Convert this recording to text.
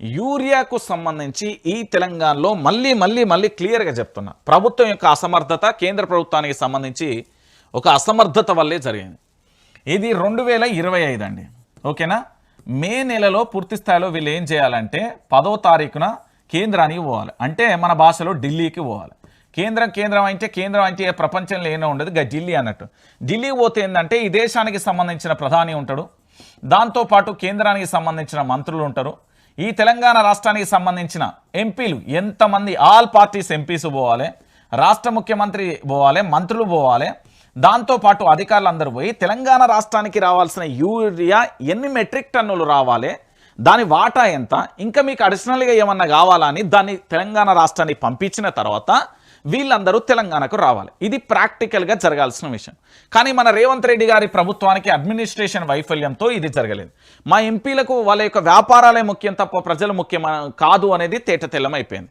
యూరియాకు సంబంధించి ఈ తెలంగాణలో మళ్ళీ మళ్ళీ మళ్ళీ క్లియర్గా చెప్తున్నా. ప్రభుత్వం యొక్క అసమర్థత కేంద్ర ప్రభుత్వానికి సంబంధించి ఒక అసమర్థత వల్లే జరిగింది. ఇది రెండు వేల ఇరవై ఐదు అండి. ఓకేనా? మే నెలలో పూర్తి స్థాయిలో వీళ్ళు ఏం చేయాలంటే పదో తారీఖున కేంద్రానికి పోవాలి. అంటే మన భాషలో ఢిల్లీకి పోవాలి. కేంద్రం కేంద్రం అంటే కేంద్రం అంటే ప్రపంచంలో ఏమో ఉండదు గా ఢిల్లీ అన్నట్టు. ఢిల్లీ పోతే ఏంటంటే ఈ దేశానికి సంబంధించిన ప్రధాని ఉంటాడు. దాంతోపాటు కేంద్రానికి సంబంధించిన మంత్రులు ఉంటారు. ఈ తెలంగాణ రాష్ట్రానికి సంబంధించిన ఎంపీలు ఎంతమంది ఆల్ పార్టీస్ ఎంపీస్ పోవాలి రాష్ట్ర ముఖ్యమంత్రి పోవాలి మంత్రులు పోవాలి దాంతోపాటు అధికారులు అందరూ పోయి తెలంగాణ రాష్ట్రానికి రావాల్సిన యూరియా ఎన్ని మెట్రిక్ టన్నులు రావాలి దాని వాటా ఎంత ఇంకా మీకు అడిషనల్గా ఏమన్నా కావాలా అని దాన్ని తెలంగాణ రాష్ట్రానికి పంపించిన తర్వాత వీళ్ళందరూ తెలంగాణకు రావాలి. ఇది ప్రాక్టికల్గా జరగాల్సిన విషయం. కానీ మన రేవంత్ రెడ్డి గారి ప్రభుత్వానికి అడ్మినిస్ట్రేషన్ వైఫల్యంతో ఇది జరగలేదు. మా ఎంపీలకు వాళ్ళ యొక్క వ్యాపారాలే ముఖ్యం తప్ప ప్రజలు ముఖ్యం కాదు అనేది తేట తెల్లమైపోయింది